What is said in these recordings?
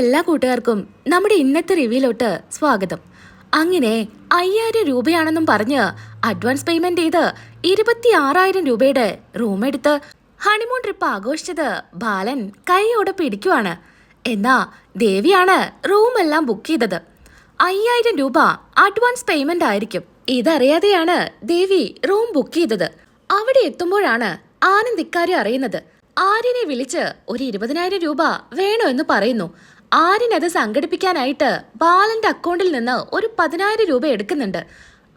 എല്ലാ കൂട്ടുകാർക്കും നമ്മുടെ ഇന്നത്തെ റിവ്യൂലോട്ട് സ്വാഗതം. അങ്ങനെ അയ്യായിരം രൂപയാണെന്നും പറഞ്ഞ് അഡ്വാൻസ് പേയ്മെന്റ് ചെയ്ത് ഇരുപത്തി ആറായിരം രൂപയുടെ റൂം എടുത്ത് ഹണിമൂൺ ട്രിപ്പ് ആഘോഷിച്ചത് ബാലൻ കൈയോടെ പിടിക്കുവാണ്. എന്നാ ദേവിയാണ് റൂമെല്ലാം ബുക്ക് ചെയ്തത്. അയ്യായിരം രൂപ അഡ്വാൻസ് പേയ്മെന്റ് ആയിരിക്കും. ഇതറിയാതെയാണ് ദേവി റൂം ബുക്ക് ചെയ്തത്. അവിടെ എത്തുമ്പോഴാണ് ആനന്ദ് അറിയുന്നത്. ആര്യനെ വിളിച്ച് ഒരു ഇരുപതിനായിരം രൂപ വേണോ എന്ന് പറയുന്നു. ആര്യൻ അത് സംഘടിപ്പിക്കാനായിട്ട് ബാലന്റെ അക്കൗണ്ടിൽ നിന്ന് ഒരു പതിനായിരം രൂപ എടുക്കുന്നുണ്ട്.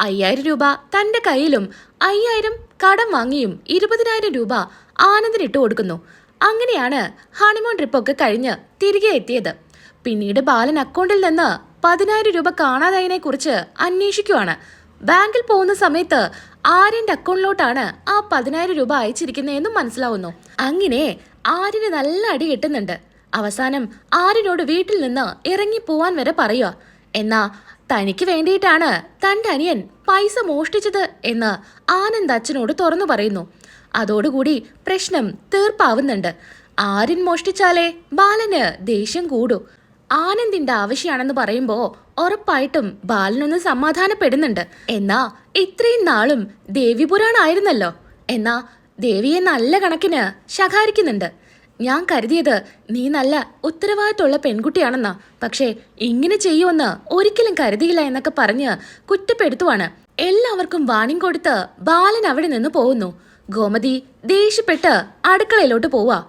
അയ്യായിരം രൂപ തന്റെ കയ്യിലും അയ്യായിരം കടം വാങ്ങിയും ഇരുപതിനായിരം രൂപ ആനന്ദിന് ഇട്ട് കൊടുക്കുന്നു. അങ്ങനെയാണ് ഹണിമൂൺ ട്രിപ്പൊക്കെ കഴിഞ്ഞ് തിരികെ എത്തിയത്. പിന്നീട് ബാലൻ അക്കൗണ്ടിൽ നിന്ന് പതിനായിരം രൂപ കാണാതായതിനെ കുറിച്ച് അന്വേഷിക്കുവാണ്. ബാങ്കിൽ പോകുന്ന സമയത്ത് ആര്യന്റെ അക്കൗണ്ടിലോട്ടാണ് ആ പതിനായിരം രൂപ അയച്ചിരിക്കുന്നതെന്നും മനസ്സിലാവുന്നു. അങ്ങനെ ആര്യന് നല്ല അടി കിട്ടുന്നുണ്ട്. അവസാനം ആരിനോട് വീട്ടിൽ നിന്ന് ഇറങ്ങി പോവാൻ വരെ പറയുക. എന്നാ തനിക്ക് വേണ്ടിയിട്ടാണ് തന്റെ അനിയൻ പൈസ മോഷ്ടിച്ചത് എന്ന് ആനന്ദ് അച്ഛനോട് തുറന്നു പറയുന്നു. അതോടുകൂടി പ്രശ്നം തീർപ്പാവുന്നുണ്ട്. ആര്യൻ മോഷ്ടിച്ചാലേ ബാലന് ദേഷ്യം കൂടൂ. ആനന്ദിന്റെ ആവശ്യമാണെന്ന് പറയുമ്പോ ഉറപ്പായിട്ടും ബാലനൊന്ന് സമാധാനപ്പെടുന്നുണ്ട്. എന്നാ ഇത്രയും നാളും ദേവിപുരാണായിരുന്നല്ലോ. എന്നാ ദേവിയെ നല്ല കണക്കിന് ശകാരിക്കുന്നുണ്ട്. ഞാൻ കരുതിയത് നീ നല്ല ഉത്തരവാദിത്തമുള്ള പെൺകുട്ടിയാണെന്നാ. പക്ഷേ ഇങ്ങനെ ചെയ്യുമെന്ന് ഒരിക്കലും കരുതിയില്ല എന്നൊക്കെ പറഞ്ഞ് കുറ്റപ്പെടുത്തുവാണ്. എല്ലാവർക്കും വാണിംഗ് കൊടുത്ത് ബാലൻ അവിടെ നിന്ന് പോകുന്നു. ഗോമതി ദേഷ്യപ്പെട്ട് അടുക്കളയിലോട്ട് പോവാ.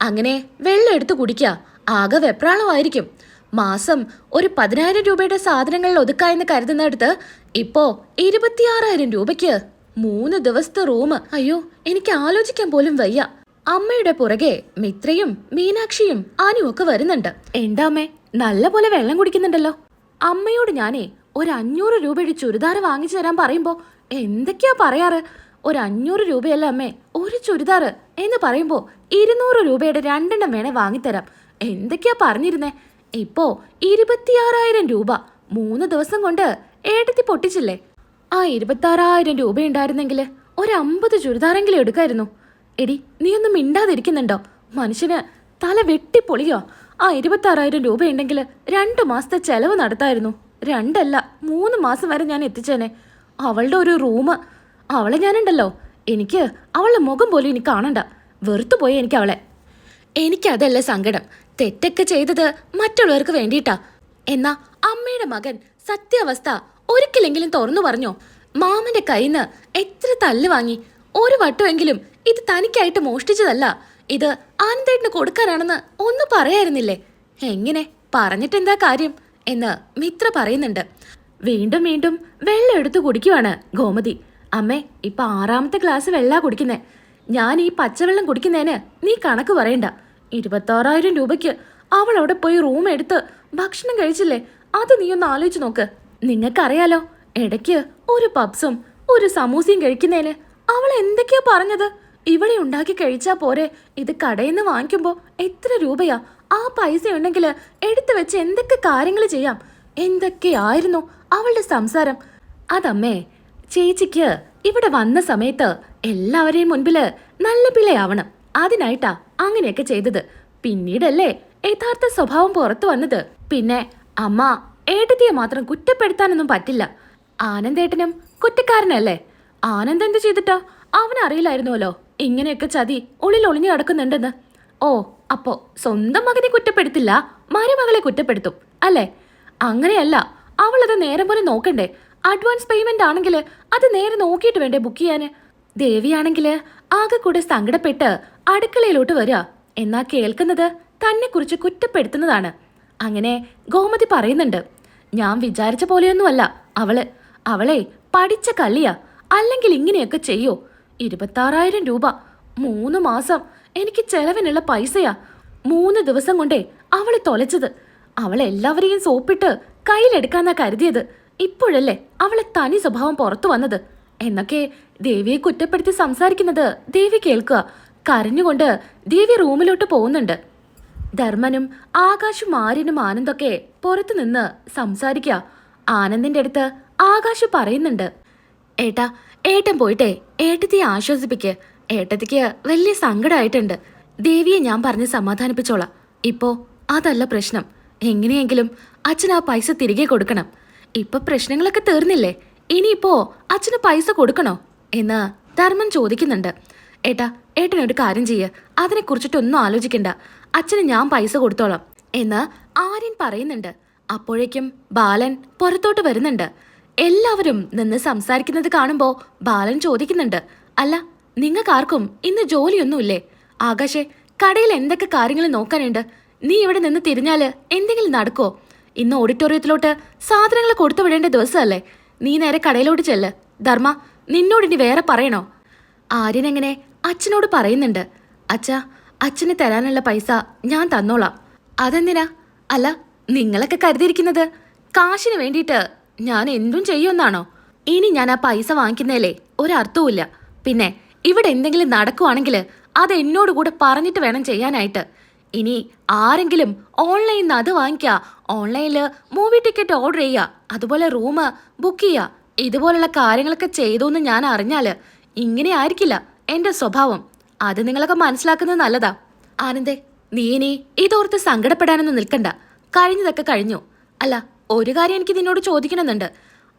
അങ്ങനെ വെള്ളം എടുത്ത് കുടിക്കുക ആകെ വെപ്രാളമായിരിക്കും. മാസം ഒരു പതിനായിരം രൂപയുടെ സാധനങ്ങളിൽ ഒതുക്കായെന്ന് കരുതുന്നിടത്ത് ഇപ്പോ ഇരുപത്തിയാറായിരം രൂപയ്ക്ക് മൂന്ന് ദിവസത്തെ റൂം. അയ്യോ എനിക്ക് ആലോചിക്കാൻ പോലും വയ്യ. അമ്മയുടെ പുറകെ മിത്രയും മീനാക്ഷിയും ആനും ഒക്കെ വരുന്നുണ്ട്. എന്താ അമ്മേ? നല്ല പോലെ വെള്ളം കുടിക്കുന്നുണ്ടല്ലോ. അമ്മയോട് ഞാനേ ഒരു അഞ്ഞൂറ് രൂപയുടെ ചുരിദാർ വാങ്ങിച്ചു തരാൻ പറയുമ്പോ എന്തൊക്കെയാ പറയാറ്? ഒരു അഞ്ഞൂറ് രൂപയല്ല അമ്മേ ഒരു ചുരിദാർ എന്ന് പറയുമ്പോ ഇരുന്നൂറ് രൂപയുടെ രണ്ടെണ്ണം വേണേ വാങ്ങിത്തരാം. എന്തൊക്കെയാ പറഞ്ഞിരുന്നേ? ഇപ്പോ ഇരുപത്തിയാറായിരം രൂപ മൂന്ന് ദിവസം കൊണ്ട് ഏട്ടത്തി പൊട്ടിച്ചില്ലേ? ആ ഇരുപത്താറായിരം രൂപ ഉണ്ടായിരുന്നെങ്കിൽ ഒരു അമ്പത് ചുരിദാറെങ്കിലും എടുക്കായിരുന്നു. എടി നീ ഒന്നും മിണ്ടാതിരിക്കുന്നുണ്ടോ? മനുഷ്യന് തല വെട്ടിപ്പൊളിയോ? ആ ഇരുപത്താറായിരം രൂപ ഉണ്ടെങ്കിൽ രണ്ട് മാസത്തെ ചെലവ് നടത്തായിരുന്നു. രണ്ടല്ല മൂന്ന് മാസം വരെ ഞാൻ എത്തിച്ചേനെ. അവളുടെ ഒരു റൂം അവളെ ഞാനുണ്ടല്ലോ. എനിക്ക് അവളുടെ മുഖം പോലും എനിക്ക് കാണണ്ട. വെറുത്തുപോയി എനിക്ക് അവളെ. എനിക്കതല്ല സങ്കടം. തെറ്റൊക്കെ ചെയ്തത് മറ്റുള്ളവർക്ക് വേണ്ടിയിട്ടാ. എന്നാ അമ്മയുടെ മകൻ സത്യാവസ്ഥ ഒരിക്കലെങ്കിലും തുറന്നു പറഞ്ഞോ? മാമന്റെ കയ്യിൽ നിന്ന് എത്ര തല്ല് വാങ്ങി? ഒരു വട്ടമെങ്കിലും ഇത് തനിക്കായിട്ട് മോഷ്ടിച്ചതല്ല. ഇത് ആനന്ദേട്ടന് കൊടുക്കാനാണെന്ന് ഒന്ന് പറയായിരുന്നില്ലേ? എങ്ങനെ? പറഞ്ഞിട്ടെന്താ കാര്യം? എന്ന് മിത്ര പറയുന്നുണ്ട്. വീണ്ടും വീണ്ടും വെള്ളം എടുത്തു കുടിക്കുവാണ് ഗോമതി. അമ്മേ ഇപ്പൊ ആറാമത്തെ ഗ്ലാസ് വെള്ളാ കുടിക്കുന്നേ. ഞാൻ ഈ പച്ചവെള്ളം കുടിക്കുന്നതിന് നീ കണക്ക് പറയണ്ട. ഇരുപത്താറായിരം രൂപയ്ക്ക് അവൾ അവിടെ പോയി റൂം എടുത്ത് ഭക്ഷണം കഴിച്ചില്ലേ? അത് നീ ഒന്ന് ആലോചിച്ച് നോക്ക്. നിങ്ങൾക്കറിയാലോ ഇടയ്ക്ക് ഒരു പബ്സും ഒരു സമൂസയും കഴിക്കുന്നതിന് അവൾ എന്തൊക്കെയാ പറഞ്ഞത്? ഇവിടെ ഉണ്ടാക്കി കഴിച്ചാ പോരെ. ഇത് കടയിൽ നിന്ന് വാങ്ങിക്കുമ്പോ എത്ര രൂപയാ? ആ പൈസ ഉണ്ടെങ്കിൽ എടുത്തു വെച്ച് എന്തൊക്കെ കാര്യങ്ങൾ ചെയ്യാം? എന്തൊക്കെയായിരുന്നു അവളുടെ സംസാരം? അതമ്മേ ചേച്ചിക്ക് ഇവിടെ വന്ന സമയത്ത് എല്ലാവരെയും മുൻപിൽ നല്ല പിള്ളയാവണം. അതിനായിട്ടാ അങ്ങനെയൊക്കെ ചെയ്തത്. പിന്നീടല്ലേ യഥാർത്ഥ സ്വഭാവം പുറത്തു വന്നത്. പിന്നെ അമ്മ ഏട്ടത്തിയെ മാത്രം കുറ്റപ്പെടുത്താനൊന്നും പറ്റില്ല. ആനന്ദേട്ടനും കുറ്റക്കാരനല്ലേ? ആനന്ദ് എന്ത് ചെയ്തിട്ടാ? അവനറിയില്ലായിരുന്നുവല്ലോ ഇങ്ങനെയൊക്കെ ചതി ഉള്ളിൽ ഒളിഞ്ഞു കിടക്കുന്നുണ്ടെന്ന്. ഓ അപ്പോ സ്വന്തം മകനെ കുറ്റപ്പെടുത്തില്ല മരുമകളെ കുറ്റപ്പെടുത്തും അല്ലേ? അങ്ങനെയല്ല അവളത് നേരം പോലെ നോക്കണ്ടേ. അഡ്വാൻസ് പേയ്മെന്റ് ആണെങ്കിൽ അത് നേരെ നോക്കിയിട്ട് വേണ്ടേ ബുക്ക് ചെയ്യാന്? ദേവിയാണെങ്കിൽ ആകെ കൂടെ സങ്കടപ്പെട്ട് അടുക്കളയിലോട്ട് വരിക. എന്നാ കേൾക്കുന്നത്? തന്നെ കുറിച്ച് കുറ്റപ്പെടുത്തുന്നതാണ്. അങ്ങനെ ഗോമതി പറയുന്നുണ്ട് ഞാൻ വിചാരിച്ച പോലെയൊന്നുമല്ല. അവൾ അവളെ പഠിച്ച കള്ളിയാ. അല്ലെങ്കിൽ ഇങ്ങനെയൊക്കെ ചെയ്യോ? ഇരുപത്താറായിരം രൂപ. മൂന്ന് മാസം. എനിക്ക് ചെലവിനുള്ള പൈസയാ. മൂന്ന് ദിവസം കൊണ്ടേ അവളെ തൊലച്ചത്. അവളെ എല്ലാവരെയും സോപ്പിട്ട് കയ്യിലെടുക്കാന്നാ കരുതിയത്. ഇപ്പോഴല്ലേ അവളെ തനി സ്വഭാവം പുറത്തു വന്നത്. എന്നൊക്കെ ദേവിയെ കുറ്റപ്പെടുത്തി സംസാരിക്കുന്നത് ദേവി കേൾക്കുക. കരഞ്ഞുകൊണ്ട് ദേവി റൂമിലോട്ട് പോകുന്നുണ്ട്. ധർമ്മനും ആകാശും ആര്യനും ആനന്ദൊക്കെ പുറത്തുനിന്ന് സംസാരിക്കുക. ആനന്ദിന്റെ അടുത്ത് ആകാശ് പറയുന്നുണ്ട്. ഏട്ടാ ഏട്ടൻ പോയിട്ടെ ഏട്ടത്തി ആശ്വസിപ്പിക്ക്. ഏട്ടത്തിക്ക് വലിയ സങ്കടമായിട്ടുണ്ട് ദേവിയെ ഞാൻ പറഞ്ഞ് സമാധാനിപ്പിച്ചോളാം. ഇപ്പോ അതല്ല പ്രശ്നം. എങ്ങനെയെങ്കിലും അച്ഛൻ ആ പൈസ തിരികെ കൊടുക്കണം. ഇപ്പൊ പ്രശ്നങ്ങളൊക്കെ തീർന്നില്ലേ? ഇനിയിപ്പോ അച്ഛന് പൈസ കൊടുക്കണോ? എന്ന് ധർമ്മൻ ചോദിക്കുന്നുണ്ട്. ഏട്ടാ ഏട്ടനൊരു കാര്യം ചെയ്യ്. അതിനെക്കുറിച്ചിട്ടൊന്നും ആലോചിക്കണ്ട. അച്ഛന് ഞാൻ പൈസ കൊടുത്തോളാം എന്ന് ആര്യൻ പറയുന്നുണ്ട്. അപ്പോഴേക്കും ബാലൻ പുറത്തോട്ട് വരുന്നുണ്ട്. എല്ലാവരും നിന്ന് സംസാരിക്കുന്നത് കാണുമ്പോ ബാലൻ ചോദിക്കുന്നുണ്ട്. അല്ല നിങ്ങൾക്കാർക്കും ഇന്ന് ജോലിയൊന്നുമില്ലേ? ആകാശെ കടയിൽ എന്തൊക്കെ കാര്യങ്ങൾ നോക്കാനുണ്ട്? നീ ഇവിടെ നിന്ന് തിരിഞ്ഞാൽ എന്തെങ്കിലും നടക്കോ ഇന്ന് ഓഡിറ്റോറിയത്തിലോട്ട് സാധനങ്ങൾ കൊടുത്തു വിടേണ്ട ദിവസമല്ലേ? നീ നേരെ കടയിലോട്ട് ചെല്ല്. ധർമ്മ നിന്നോട് ഇനി വേറെ പറയണോ? ആര്യൻ എങ്ങനെ അച്ഛനോട് പറയുന്നുണ്ട്. അച്ഛാ അച്ഛന് തരാനുള്ള പൈസ ഞാൻ തന്നോളാം. അതെന്തിനാ? അല്ല നിങ്ങളൊക്കെ കരുതിയിരിക്കുന്നത് കാശിന് വേണ്ടിയിട്ട് ഞാൻ എന്തും ചെയ്യുമെന്നാണോ? ഇനി ഞാൻ ആ പൈസ വാങ്ങിക്കുന്നതിലേ ഒരർത്ഥവുമില്ല. പിന്നെ ഇവിടെ എന്തെങ്കിലും നടക്കുവാണെങ്കിൽ അത് എന്നോട് കൂടെ പറഞ്ഞിട്ട് വേണം ചെയ്യാനായിട്ട്. ഇനി ആരെങ്കിലും ഓൺലൈനിൽ നിന്ന് അത് വാങ്ങിക്കുക ഓൺലൈനിൽ മൂവി ടിക്കറ്റ് ഓർഡർ ചെയ്യുക അതുപോലെ റൂം ബുക്ക് ചെയ്യുക ഇതുപോലുള്ള കാര്യങ്ങളൊക്കെ ചെയ്തു എന്ന് ഞാൻ അറിഞ്ഞാൽ ഇങ്ങനെ ആയിരിക്കില്ല എന്റെ സ്വഭാവം. അത് നിങ്ങളൊക്കെ മനസ്സിലാക്കുന്നത് നല്ലതാ. ആനന്ദേ നീ ഇനി ഇതോർത്ത് സങ്കടപ്പെടാനൊന്നും നിൽക്കണ്ട. കഴിഞ്ഞതൊക്കെ കഴിഞ്ഞു. അല്ല ഒരു കാര്യം എനിക്ക് നിന്നോട് ചോദിക്കണമെന്നുണ്ട്.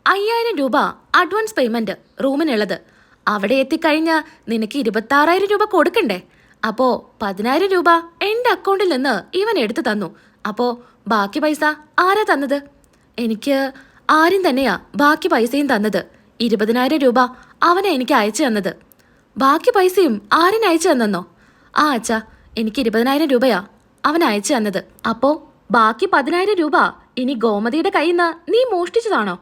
അയ്യായിരം രൂപ അഡ്വാൻസ് പേയ്മെന്റ് റൂമിനുള്ളത്. അവിടെ എത്തിക്കഴിഞ്ഞ് നിനക്ക് ഇരുപത്താറായിരം രൂപ കൊടുക്കണ്ടേ? അപ്പോ പതിനായിരം രൂപ എന്റെ അക്കൗണ്ടിൽ നിന്ന് ഇവൻ എടുത്തു തന്നു. അപ്പോ ബാക്കി പൈസ ആരാ തന്നത്? എനിക്ക് ആരും തന്നെയാ ബാക്കി പൈസയും തന്നത്. ഇരുപതിനായിരം രൂപ അവനെ എനിക്ക് അയച്ചു തന്നത്. ബാക്കി പൈസയും ആരും അയച്ചു തന്നെന്നോ? ആ അച്ഛാ എനിക്ക് ഇരുപതിനായിരം രൂപയാ അവൻ അയച്ചു തന്നത്. അപ്പോ ബാക്കി പതിനായിരം രൂപ ഇനി ഗോമതിയുടെ കയ്യിൽ നിന്ന് നീ മോഷ്ടിച്ചതാണോ?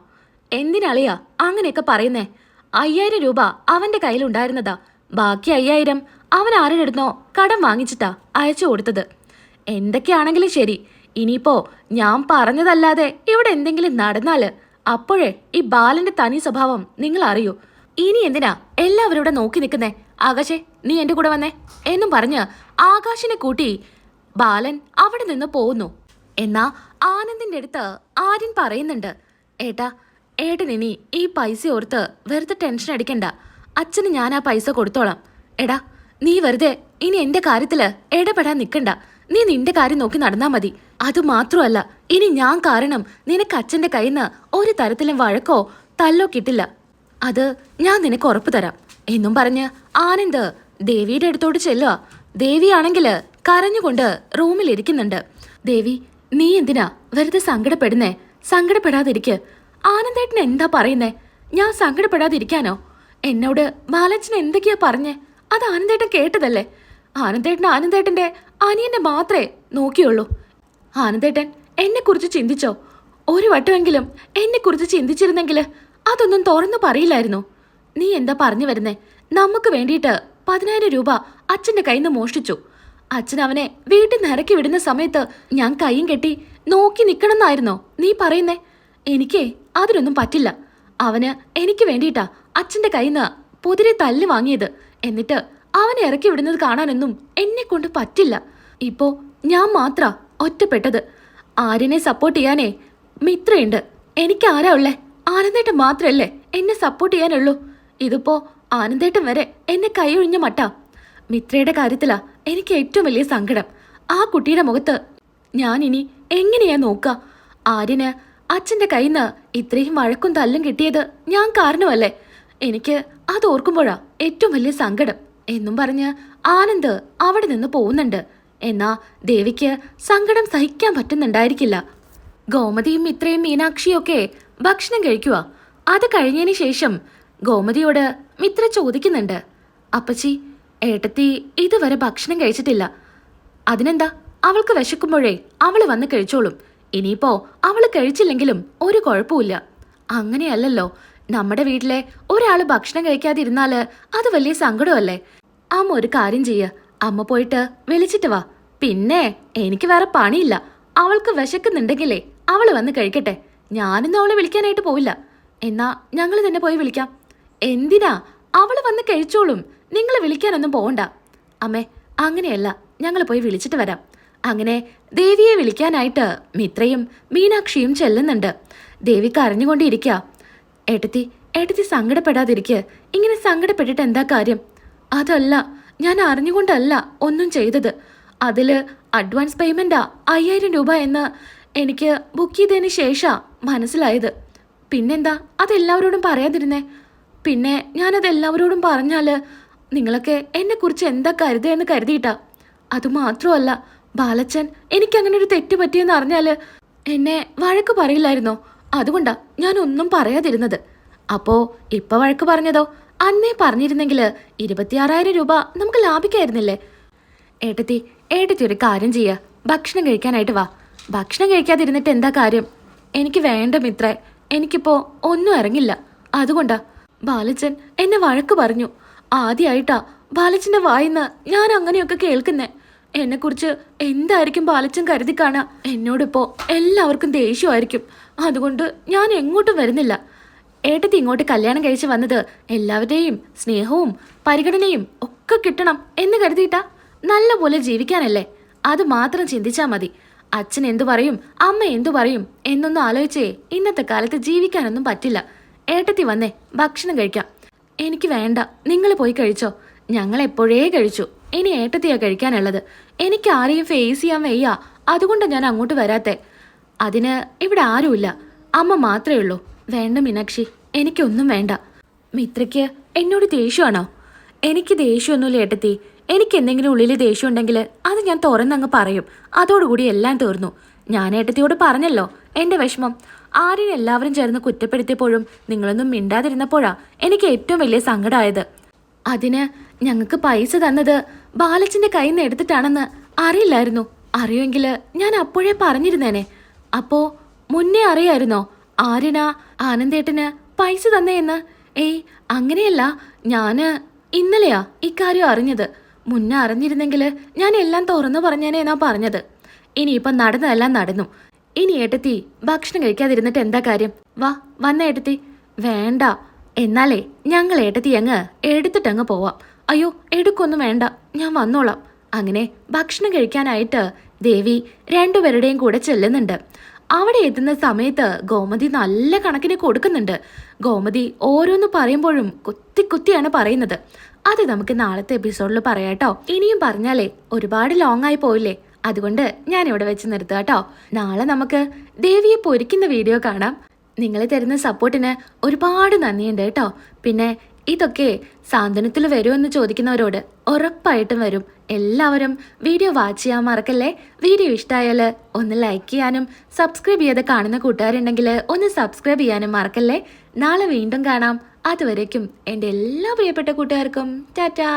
എന്തിനളിയാ അങ്ങനെയൊക്കെ പറയുന്നേ? അയ്യായിരം രൂപ അവന്റെ കയ്യിലുണ്ടായിരുന്നതാ. ബാക്കി അയ്യായിരം അവൻ ആരുടെടുന്നോ കടം വാങ്ങിച്ചിട്ടാ അയച്ചു കൊടുത്തത്. എന്തൊക്കെയാണെങ്കിലും ശരി. ഇനിയിപ്പോ ഞാൻ പറഞ്ഞതല്ലാതെ ഇവിടെ എന്തെങ്കിലും നടന്നാൽ അപ്പോഴേ ഈ ബാലന്റെ തനി സ്വഭാവം നിങ്ങൾ അറിയൂ ഇനി എന്തിനാ എല്ലാവരും ഇവിടെ നോക്കി നിൽക്കുന്നേ? ആകാശേ നീ എന്റെ കൂടെ വന്നേ. എന്നും പറഞ്ഞ് ആകാശിനെ കൂട്ടി ബാലൻ അവിടെ നിന്ന് പോകുന്നു എന്നാ ആനന്ദിന്റെ അടുത്ത് ആര്യൻ പറയുന്നുണ്ട് ഏട്ടാ ഏട്ടൻ ഇനി ഈ പൈസ ഓർത്ത് വെറുതെ ടെൻഷൻ അടിക്കണ്ട. അച്ഛന് ഞാൻ ആ പൈസ കൊടുത്തോളാം. എടാ നീ വെറുതെ ഇനി എന്റെ കാര്യത്തിൽ ഇടപെടാൻ നിൽക്കണ്ട നീ നിന്റെ കാര്യം നോക്കി നടന്നാ മതി. അത് മാത്രമല്ല ഇനി ഞാൻ കാരണം നിനക്ക് അച്ഛന്റെ കയ്യിൽ നിന്ന് ഒരു തരത്തിലും വഴക്കോ തല്ലോ കിട്ടില്ല. അത് ഞാൻ നിനക്ക് ഉറപ്പ് തരാം. എന്നും പറഞ്ഞ് ആനന്ദ് ദേവിയുടെ അടുത്തോട്ട് ചെല്ലുക ദേവിയാണെങ്കിൽ കരഞ്ഞുകൊണ്ട് റൂമിലിരിക്കുന്നുണ്ട്. ദേവി നീ എന്തിനാ വെറുതെ സങ്കടപ്പെടുന്നേ? സങ്കടപ്പെടാതിരിക്ക്. ആനന്ദേട്ടൻ എന്താ പറയുന്നേ? ഞാൻ സങ്കടപ്പെടാതിരിക്കാനോ? എന്നോട് ബാലച്ചൻ എന്തൊക്കെയാ പറഞ്ഞേ? അത് ആനന്ദേട്ടൻ കേട്ടതല്ലേ? ആനന്ദേട്ടൻ ആനന്ദേട്ടന്റെ അനിയനെ മാത്രമേ നോക്കിയുള്ളൂ. ആനന്ദേട്ടൻ എന്നെ കുറിച്ച് ചിന്തിച്ചോ? ഒരു വട്ടമെങ്കിലും എന്നെക്കുറിച്ച് ചിന്തിച്ചിരുന്നെങ്കിൽ അതൊന്നും തുറന്നു പറയില്ലായിരുന്നു. നീ എന്താ പറഞ്ഞു വരുന്നേ? നമുക്ക് വേണ്ടിയിട്ട് പതിനായിരം രൂപ അച്ഛന്റെ കയ്യിൽ നിന്ന് മോഷ്ടിച്ചു. അച്ഛൻ അവനെ വീട്ടിൽ ഇറക്കി വിടുന്ന സമയത്ത് ഞാൻ കൈയും കെട്ടി നോക്കി നിൽക്കണമെന്നായിരുന്നോ നീ പറയുന്നേ. എനിക്കേ അതിനൊന്നും പറ്റില്ല. അവന് എനിക്ക് വേണ്ടിയിട്ടാ അച്ഛന്റെ കയ്യിൽ നിന്ന് പുതിരെ തല്ല് വാങ്ങിയത്. എന്നിട്ട് അവനെ ഇറക്കി വിടുന്നത് കാണാനൊന്നും എന്നെ കൊണ്ട് പറ്റില്ല. ഇപ്പോ ഞാൻ മാത്ര ഒറ്റപ്പെട്ടത്. ആര്യനെ സപ്പോർട്ട് ചെയ്യാനേ മിത്രയുണ്ട്. എനിക്ക് ആരാ ഉള്ളേ? ആനന്ദേട്ടൻ മാത്രല്ലേ എന്നെ സപ്പോർട്ട് ചെയ്യാനുള്ളൂ. ഇതിപ്പോ ആനന്ദേട്ടൻ വരെ എന്നെ കൈയൊഴിഞ്ഞ മട്ടാ. മിത്രയുടെ കാര്യത്തിലാ എനിക്ക് ഏറ്റവും വലിയ സങ്കടം. ആ കുട്ടിയുടെ മുഖത്ത് ഞാൻ ഇനി എങ്ങനെയാ നോക്ക? ആര്യന് അച്ഛന്റെ കയ്യിൽ നിന്ന് ഇത്രയും വഴക്കും തല്ലും കിട്ടിയത് ഞാൻ കാരണമല്ലേ? എനിക്ക് അത് ഓർക്കുമ്പോഴാ ഏറ്റവും വലിയ സങ്കടം. എന്നും പറഞ്ഞ് ആനന്ദ് അവിടെ നിന്ന് പോകുന്നുണ്ട്. എന്നാ ദേവിക്ക് സങ്കടം സഹിക്കാൻ പറ്റുന്നുണ്ടായിരിക്കില്ല. ഗോമതിയും ഇത്രയും മീനാക്ഷിയും ഒക്കെ ഭക്ഷണം കഴിക്കുക അത് കഴിഞ്ഞതിന് ശേഷം ഗോമതിയോട് മിത്ര ചോദിക്കുന്നുണ്ട്. അപ്പച്ചി ഏട്ടത്തി ഇതുവരെ ഭക്ഷണം കഴിച്ചിട്ടില്ല. അതിനെന്താ? അവൾക്ക് വിശക്കുമ്പോഴേ അവൾ വന്ന് കഴിച്ചോളും. ഇനിയിപ്പോ അവൾ കഴിച്ചില്ലെങ്കിലും ഒരു കുഴപ്പമില്ല അങ്ങനെയല്ലല്ലോ. നമ്മുടെ വീട്ടിലെ ഒരാൾ ഭക്ഷണം കഴിക്കാതിരുന്നാൽ അത് വലിയ സങ്കടമല്ലേ? അമ്മ ഒരു കാര്യം ചെയ്യ. അമ്മ പോയിട്ട് വിളിച്ചിട്ട് വാ. പിന്നെ എനിക്ക് വേറെ പണിയില്ല. അവൾക്ക് വിശക്കുന്നുണ്ടെങ്കിലേ അവൾ വന്ന് കഴിക്കട്ടെ. ഞാനിന്ന് അവളെ വിളിക്കാനായിട്ട് പോവില്ല. എന്നാ ഞങ്ങൾ തന്നെ പോയി വിളിക്കാം. എന്തിനാ? അവൾ വന്ന് കഴിച്ചോളും. നിങ്ങൾ വിളിക്കാനൊന്നും പോകണ്ട അമ്മേ അങ്ങനെയല്ല. ഞങ്ങൾ പോയി വിളിച്ചിട്ട് വരാം. അങ്ങനെ ദേവിയെ വിളിക്കാനായിട്ട് മിത്രയും മീനാക്ഷിയും ചെല്ലുന്നുണ്ട്. ദേവി കരഞ്ഞുകൊണ്ടിരിക്കുക ഏട്ടത്തി ഏട്ടത്തി സങ്കടപ്പെടാതിരിക്ക. ഇങ്ങനെ സങ്കടപ്പെട്ടിട്ട് എന്താ കാര്യം? അതല്ല ഞാൻ അറിഞ്ഞുകൊണ്ടല്ല ഒന്നും ചെയ്തത്. അതിൽ അഡ്വാൻസ് പേയ്മെന്റാ അയ്യായിരം രൂപ എന്ന് എനിക്ക് ബുക്ക് ചെയ്തതിന് ശേഷമാണ് മനസ്സിലായത്. പിന്നെന്താ? അതെല്ലാവരോടും പറയാതിരുന്നേ. പിന്നെ ഞാനത് എല്ലാവരോടും പറഞ്ഞാൽ നിങ്ങളൊക്കെ എന്നെക്കുറിച്ച് എന്താ കരുതുകയെന്ന് കരുതിയിട്ടാ. അതുമാത്രമല്ല ബാലച്ചൻ എനിക്ക് അങ്ങനെ ഒരു തെറ്റ് പറ്റിയെന്ന് അറിഞ്ഞാൽ എന്നെ വഴക്ക് പറയില്ലായിരുന്നോ? അതുകൊണ്ടാ ഞാൻ ഒന്നും പറയാതിരുന്നത്. അപ്പോ ഇപ്പൊ വഴക്ക് പറഞ്ഞതോ? അന്നേ പറഞ്ഞിരുന്നെങ്കിൽ ഇരുപത്തിയാറായിരം രൂപ നമുക്ക് ലാഭിക്കായിരുന്നില്ലേ? ഏട്ടത്തി ഏട്ടത്തി ഒരു കാര്യം ചെയ്യുക ഭക്ഷണം കഴിക്കാനായിട്ട് വാ. ഭക്ഷണം കഴിക്കാതിരുന്നിട്ട് എന്താ കാര്യം? എനിക്ക് വേണ്ട മിത്രേ. എനിക്കിപ്പോ ഒന്നും ഇറങ്ങില്ല. അതുകൊണ്ടാ ബാലച്ചൻ എന്നെ വഴക്ക് പറഞ്ഞു. ആദ്യമായിട്ടാ ബാലച്ചന്റെ വായിന്ന് ഞാൻ അങ്ങനെയൊക്കെ കേൾക്കുന്നേ. എന്നെക്കുറിച്ച് എന്തായിരിക്കും ബാലച്ചൻ കരുതി കാണാ? എന്നോടിപ്പോ എല്ലാവർക്കും ദേഷ്യമായിരിക്കും. അതുകൊണ്ട് ഞാൻ എങ്ങോട്ടും വരുന്നില്ല. ഏട്ടത്തി ഇങ്ങോട്ട് കല്യാണം കഴിച്ച് വന്നത് എല്ലാവരുടെയും സ്നേഹവും പരിഗണനയും ഒക്കെ കിട്ടണം എന്ന് കരുതിയിട്ടാ. നല്ല പോലെ ജീവിക്കാനല്ലേ. അത് മാത്രം ചിന്തിച്ചാ മതി. അച്ഛൻ എന്തു പറയും അമ്മ എന്തു പറയും എന്നൊന്നും ആലോചിച്ചേ ഇന്നത്തെ കാലത്ത് ജീവിക്കാനൊന്നും പറ്റില്ല. ഏട്ടത്തി വന്നേ ഭക്ഷണം കഴിക്കാം. എനിക്ക് വേണ്ട. നിങ്ങൾ പോയി കഴിച്ചോ. ഞങ്ങൾ എപ്പോഴേ കഴിച്ചു. ഇനി ഏട്ടത്തിയാ കഴിക്കാനുള്ളത്. എനിക്ക് ആരെയും ഫേസ് ചെയ്യാൻ വയ്യ. അതുകൊണ്ട് ഞാൻ അങ്ങോട്ട് വരാത്തെ. അതിന് ഇവിടെ ആരുമില്ല. അമ്മ മാത്രമേ ഉള്ളൂ. വേണ്ട മീനാക്ഷി. എനിക്കൊന്നും വേണ്ട. മിത്രയ്ക്ക് എന്നോട് ദേഷ്യമാണോ എനിക്ക് ദേഷ്യമൊന്നുമില്ല ഏട്ടത്തി. എനിക്ക് എന്തെങ്കിലും ഉള്ളിൽ ദേഷ്യം ഉണ്ടെങ്കിൽ അത് ഞാൻ തുറന്നങ്ങ് പറയും. അതോടുകൂടി എല്ലാം തീർന്നു. ഞാൻ ഏട്ടത്തിയോട് പറഞ്ഞല്ലോ. എന്റെ വിഷമം. ആരെയും എല്ലാവരും ചേർന്ന് കുറ്റപ്പെടുത്തിയപ്പോഴും നിങ്ങളൊന്നും മിണ്ടാതിരുന്നപ്പോഴാ എനിക്ക് ഏറ്റവും വലിയ സങ്കടമായത് അതിന് ഞങ്ങൾക്ക് പൈസ തന്നത് ബാലച്ചിന്റെ കയ്യിൽ നിന്ന് എടുത്തിട്ടാണെന്ന് അറിയില്ലായിരുന്നു. അറിയുമെങ്കിൽ ഞാൻ അപ്പോഴേ പറഞ്ഞിരുന്നേനെ. അപ്പോ മുന്നേ അറിയായിരുന്നോ ആര്യനാ ആനന്ദേട്ടന് പൈസ തന്നേന്ന് ഏയ് അങ്ങനെയല്ല. ഞാൻ ഇന്നലെയാ ഇക്കാര്യം അറിഞ്ഞത്. മുന്നേ അറിഞ്ഞിരുന്നെങ്കിൽ ഞാൻ എല്ലാം തുറന്നു പറഞ്ഞേനെ എന്നാ പറഞ്ഞത്. ഇനിയിപ്പം നടന്നതെല്ലാം നടന്നു. ഇനി ഏട്ടത്തി ഭക്ഷണം കഴിക്കാതിരുന്നിട്ട് എന്താ കാര്യം? വാ വന്ന ഏട്ടത്തി. വേണ്ട. എന്നാലേ ഞങ്ങൾ ഏട്ടത്തി അങ്ങ് എടുത്തിട്ടങ്ങ് പോവാം. അയ്യോ എടുക്കൊന്നും വേണ്ട. ഞാൻ വന്നോളാം. അങ്ങനെ ഭക്ഷണം കഴിക്കാനായിട്ട് ദേവി രണ്ടുപേരുടെയും കൂടെ ചെല്ലുന്നുണ്ട്. അവിടെ എത്തുന്ന സമയത്ത് ഗോമതി നല്ല കണക്കിന് കൊടുക്കുന്നുണ്ട്. ഗോമതി ഓരോന്ന് പറയുമ്പോഴും കുത്തി കുത്തിയാണ് പറയുന്നത്. അത് നമുക്ക് നാളത്തെ എപ്പിസോഡിൽ പറയാട്ടോ ഇനിയും പറഞ്ഞാലേ ഒരുപാട് ലോങ് ആയി പോയില്ലേ അതുകൊണ്ട് ഞാൻ ഇവിടെ വെച്ച് നിർത്തുക കേട്ടോ. നാളെ നമുക്ക് ദേവിയെ പൊരിക്കുന്ന വീഡിയോ കാണാം. നിങ്ങൾ തരുന്ന സപ്പോർട്ടിന് ഒരുപാട് നന്ദിയുണ്ട് കേട്ടോ. പിന്നെ ഇതൊക്കെ സാന്ത്വനത്തിൽ വരുമെന്ന് ചോദിക്കുന്നവരോട് ഉറപ്പായിട്ടും വരും. എല്ലാവരും വീഡിയോ വാച്ച് ചെയ്യാൻ മറക്കല്ലേ? വീഡിയോ ഇഷ്ടമായാൽ ഒന്ന് ലൈക്ക് ചെയ്യാനും സബ്സ്ക്രൈബ് ചെയ്ത് കാണുന്ന കൂട്ടുകാരുണ്ടെങ്കിൽ ഒന്ന് സബ്സ്ക്രൈബ് ചെയ്യാനും മറക്കല്ലേ? നാളെ വീണ്ടും കാണാം. അതുവരേക്കും എന്റെ എല്ലാ പ്രിയപ്പെട്ട കൂട്ടുകാർക്കും ടാറ്റാ.